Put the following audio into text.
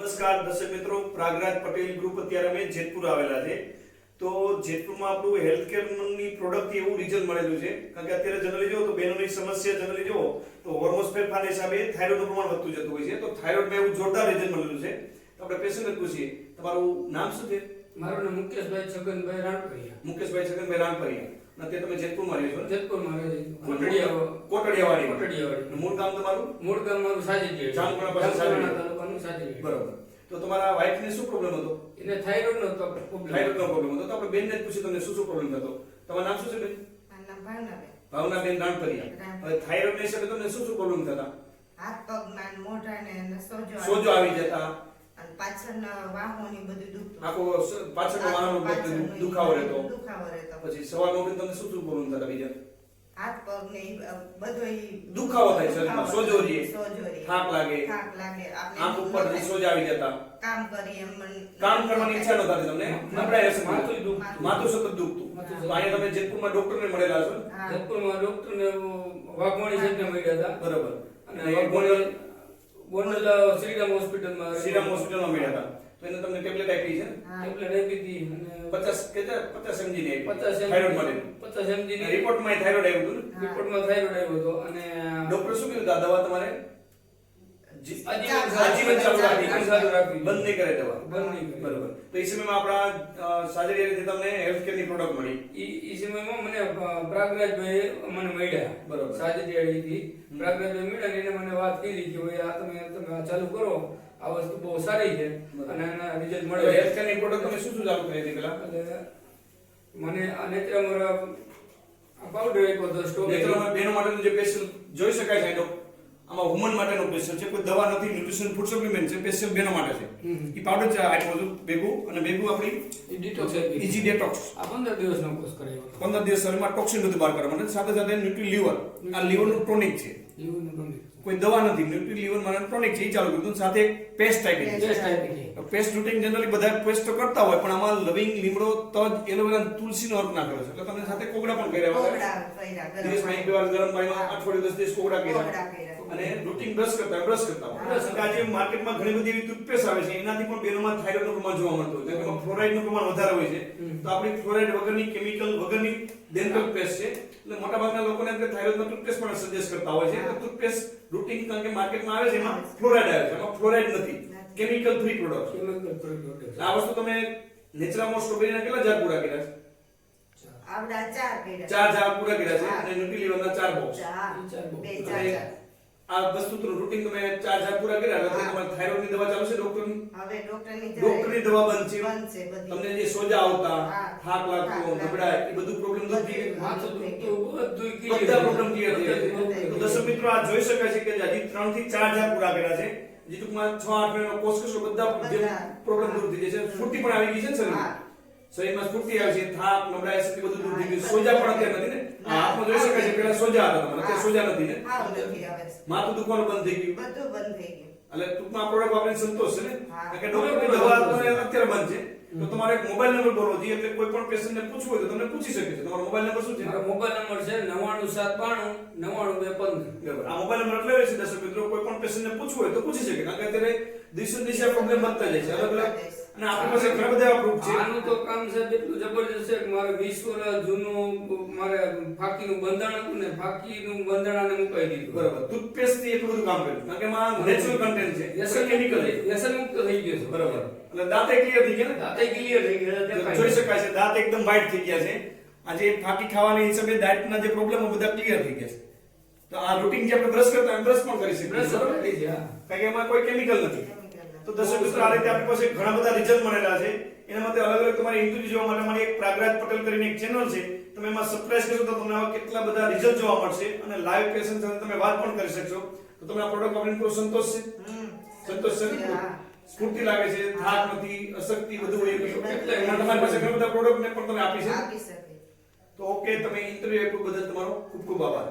નમસ્કાર દર્શક મિત્રો પ્રાગરાજ પટેલ ગ્રુપ અત્યારે અમે જેતપુર આવેલા છે. તો જેતપુરમાં આપણું હેલ્થ કેરની પ્રોડક્ટ એવું રિઝલ્ટ મળેલું છે. કારણ કે અત્યારે જનરલી જો તો બહેનોની સમસ્યા જનરલી જો તો હોર્મોન્સ ફેરફારના હિસાબે થાઇરોઇડનું પ્રમાણ વધતું જતું હોય છે. તો થાઇરોઇડમાં એવું જોરદાર રિઝલ્ટ મળેલું છે. તો આપણે પેશન્ટ પૂછીએ તમારું નામ શું છે? મારું નામ મુકેશભાઈ છગનભાઈ રાણપરિયા. મુકેશભાઈ છગનભાઈ રાણપરિયા. અત્યારે તમે જેતપુરમાં રહ્યો છો ને? જેતપુરમાં રહે છે. કોટડિયા કોટડિયાવાડી કોટડિયાવાડી. મૂળ ગામ તમારું મૂળ ગામ મારું સાજીડી ચાંદપુરા પાસે સાજીડી. તાલુકાનું સાજીડી. બરોબર તો તમારા વાઇફને શું પ્રોબ્લેમ હતો એને થાઇરોઇડનો તો problem. થાઇરોઇડનો પ્રોબ્લેમ હતો તો આપણે બેનને જ પૂછ્યું તમને શું શું પ્રોબ્લેમ હતો તમારું નામ શું છે બેન નામ ભાવનાબેન. ભાવનાબેન રાણપરિયા. હવે થાઇરોઇડના હિસાબે તમને શું શું પ્રોબ્લેમ થતા હાથ પગમાં મોઢા ને સોજો આવી સોજો આવી જતા પાછળના વાહોની બધું દુખતું. આખો સ- પાછળનો દુખાવો રહેતો દુખાવો રહેતો. પછી સવારમાં ઉઠીને તમને શું શું પ્રોબ્લેમ થતા બીજા હાથ પગ ને બધો દુખાવો થાય શરીરમાં, સોજો રહે, થાક લાગે, થાક લાગે. આપણે આંખ ઉપર સોજા આવી જતા કામ કરીએ મન- કામ કરવાની ઈચ્છા ન થતી તમને નબળાઈ હશે માથું દુખતું. માથું સતત દુખતું તો અહીંયા તમે જેતપુરમાં ડોક્ટરને મળેલા છો ને? જેતપુરમાં ડોક્ટરને વાઘવાણી સાહેબને મળ્યા હતા બરોબર અને અને ગોંડલ ગોંડલ શ્રીરામ હોસ્પિટલમાં શ્રીરામ હોસ્પિટલમાં મળ્યા હતા. તો એને તમને ટેબ્લેટ આપી છે ટેબ્લેટ આપી હતી અને પચાસ કેટલા પચાસ mg ની આપી. પચાસ થાઇરોઇડ માટે. પચાસ mg ની. રિપોર્ટમાં થાઇરોઇડ આવ્યું હતું. રિપોર્ટમાં થાઇરોઇડ આવ્યો હતો અને ડોક્ટર શું કીધું? આ દવા તમારે આજીવન ચાલુ રાખવી. બંધ નહીં કરે દવા. બંધ નહીં બરોબર. તો એ સમયમાં આપણા સાજરી તમને હેલ્થ કેરની પ્રોડક્ટ મળી. ઈ પ્રાગરાજભાઈ મને મળ્યા બરોબર. પ્રાગરાજ પ્રાગરાજભાઈ મળ્યા એને મને વાત કરી કે ભાઈ આ તમે તમે આ ચાલુ કરો આ વસ્તુ બહુ સારી છે. અને આના રિઝલ્ટ મળે હેલ્થ કેરની પ્રોડક્ટ તમે શું શું ચાલુ કરી હતી પેલા? મને આ નેત્ર મારા આ પાવડર એક હતો સ્ટોક નેત્રોમાં બેનો માટેનું જે સ્પેશિયલ જોઈ શકાય છે એનો આમાં વુમન માટેનો સ્પેશિયલ છે. કોઈ દવા નથી ન્યુટ્રિશન ફૂડ સપ્લિમેન્ટ છે સ્પેશિયલ બેના માટે છે. એ પાવડર છે બધું ભેગું અને ભેગું આપણી ડિટોક્સ ઇઝી ડેટોક્સ આ પંદર દિવસનો કોર્સ કરાયો. પંદર દિવસ શરીરમાં ટોક્સિન બધું બહાર કરવા માટે સાથે સાથે ન્યુટ્રી લીવર આ લીવરનું ટોનિક છે. કોઈ દવા નથી ન્યુટ્રી લીવર મારે ટોનિક છે એ ચાલુ કર્યું સાથે પેસ્ટ હતી. પેસ્ટ રૂટીન જનરલી બધા પેસ્ટ તો કરતા હોય પણ આમાં લવિંગ લીમડો તજ એલોવેરા તુલસીનો અર્ક કરે છે. એટલે તમને સાથે કોગડા પણ કર્યા હોય. કર્યા, ગરમ એક વાર ગરમ પાણીમાં. અઠવાડિયે દસ દિવસ કોગળા કર્યા. અને રૂટિન બ્રશ કરતા બ્રશ કરતા હોય. આજે માર્કેટમાં ઘણી બધી એવી ટૂથપેસ્ટ આવે છે એનાથી પણ બેનોમાં થાઇરોઇડનું પ્રમાણ જોવા મળતું હોય. જેમાં ફ્લોરાઇડનું પ્રમાણ વધારે હોય છે. તો આપણી ફ્લોરાઇડ વગરની કેમિકલ વગરની ડેન્ટલ પેસ્ટ છે. એટલે મોટાભાગના લોકોને આપણે થાઇરોઇડનો ટૂથપેસ્ટ પણ સજેસ્ટ કરતા હોય છે. તો ટૂથપેસ્ટ રૂટિન કારણ કે માર્કેટમાં આવે છે એમાં ફ્લોરાઇડ આવે છે એમાં ફ્લોરાઇડ નથી. Chemical free product chemical free product આ વસ્તુ તમે નેચરામાં સ્ટ્રોબેરીના કેટલા જાર પૂરા કર્યા છે આવડા ચાર કર્યા. ચાર જાર પૂરા કર્યા છે. અને ન્યુટ્રીલિવરના ચાર બોક્સ ચાર. ચાર બે ચાર. આ વસ્તુ તો રૂટિન તમે ચાર ચાર પૂરા કર્યા હવે તમારે થાઇરોઇડની દવા ચાલુ છે ડોક્ટરની હવે ડોક્ટરની ડોક્ટરની દવા બંધ છે બંધ છે બધી. તમને જે સોજા આવતા થાક લાગતો થાક એ બધું પ્રોબ્લેમ દૂર થઈ ગયું બધું ક્લિયર બધા પ્રોબ્લેમ ક્લિયર થઈ ગયા તો દર્શક મિત્રો આ જોઈ શકાય છે કે હજી ત્રણથી ચાર હજાર પૂરા કર્યા છે. જે ટૂંકમાં છ આઠ મહિનાનો કોર્સ કરશો બધા પ્રોબ્લેમ દૂર થઈ જશે ફૂટી પણ આવી ગઈ છે ને શરીરમાં. સ્ફૂર્તિ આવે છે. થાક નબળાઈ શક્તિ બધું દૂર થઈ ગયું. સોજા પણ અત્યારે નથી ને? હાથમાં જોઈ શકાય છે પેલા સોજા હતા તમારે. અત્યારે સોજા નથી ને. માથું દુખવાનું બંધ થઈ ગયું. બધું બંધ થઈ ગયું. એટલે ટૂંકમાં પ્રોડક્ટ વાપરીને સંતોષ છે ને? કારણ કે ડોક્ટર દવા અત્યારે બંધ છે. તો તમારે એક મોબાઈલ નંબર ભરવો જે એટલે કોઈ પણ પેશન્ટને પૂછવું હોય તો તમને પૂછી શકે છે. તમારો મોબાઈલ નંબર શું છે? મારો મોબાઈલ નંબર છે નવ્વાણું સાત બાણું નવ્વાણું બે પંદર બરાબર. આ મોબાઈલ નંબર એટલે છે દર્શક મિત્રો. કોઈ પણ પેશન્ટને પૂછવું હોય તો પૂછી શકે. કારણ કે અત્યારે દિવસે ને દિવસે પ્રોબ્લેમ વધતા જાય છે. અલગ અલગ અને આપણી પાસે ઘણા બધા પ્રૂફ છે. આનું તો કામ સાહેબ એટલું જબરજસ્ત છે કે મારે વીસ વર્ષ જૂનું મારે ફાકીનું બંધાણ હતું ને ફાકીનું બંધાણ આને મુકાઈ દીધું. બરાબર. ટૂથપેસ્ટથી એટલું બધું કામ કર્યું. કારણ કે માં નેચરલ કન્ટેન્ટ છે. વ્યસન કેમિકલ વ્યસન મુક્ત થઈ ગયો છે. બરાબર. એટલે દાંતે ક્લિયર થઈ ગયા ને? દાંતે ક્લિયર થઈ ગયા. જોઈ શકાય છે દાંત એકદમ વ્હાઈટ થઈ ગયા છે. આજે ફાકી ખાવાની હિસાબે દાંતના જે પ્રોબ્લેમો બધા ક્લિયર થઈ ગયા છે. તો આ રૂટિન જે આપણે બ્રશ કરતા બ્રશ પણ કરી શકીએ. બ્રશ બરાબર? થઈ ગયા. કારણ કે એમાં કોઈ કેમિકલ નથી. તો દર્શક મિત્રો આ રીતે આપણી પાસે ઘણા બધા રિઝલ્ટ મળેલા છે. એના માટે અલગ અલગ તમારે ઇન્ટરવ્યુ જોવા માટે મારી એક પ્રાગરાજ પટેલ કરીને એક ચેનલ છે. તમે એમાં સબસ્ક્રાઇબ કરશો તો તમને કેટલા બધા રિઝલ્ટ જોવા મળશે અને લાઈવ ક્વેશ્ચન સાથે તમે વાત પણ કરી શકશો. તો તમને આ પ્રોડક્ટ વાપરીને પૂરો સંતોષ છે? સંતોષ છે? સ્ફૂર્તિ લાગે છે થાક નથી અશક્તિ બધું હોય એટલે તમારી પાસે ઘણા બધા પ્રોડક્ટ ને પણ તમે આપી છે. તો ઓકે તમે ઇન્ટરવ્યુ આપ્યું બદલ તમારો ખૂબ ખૂબ આભાર.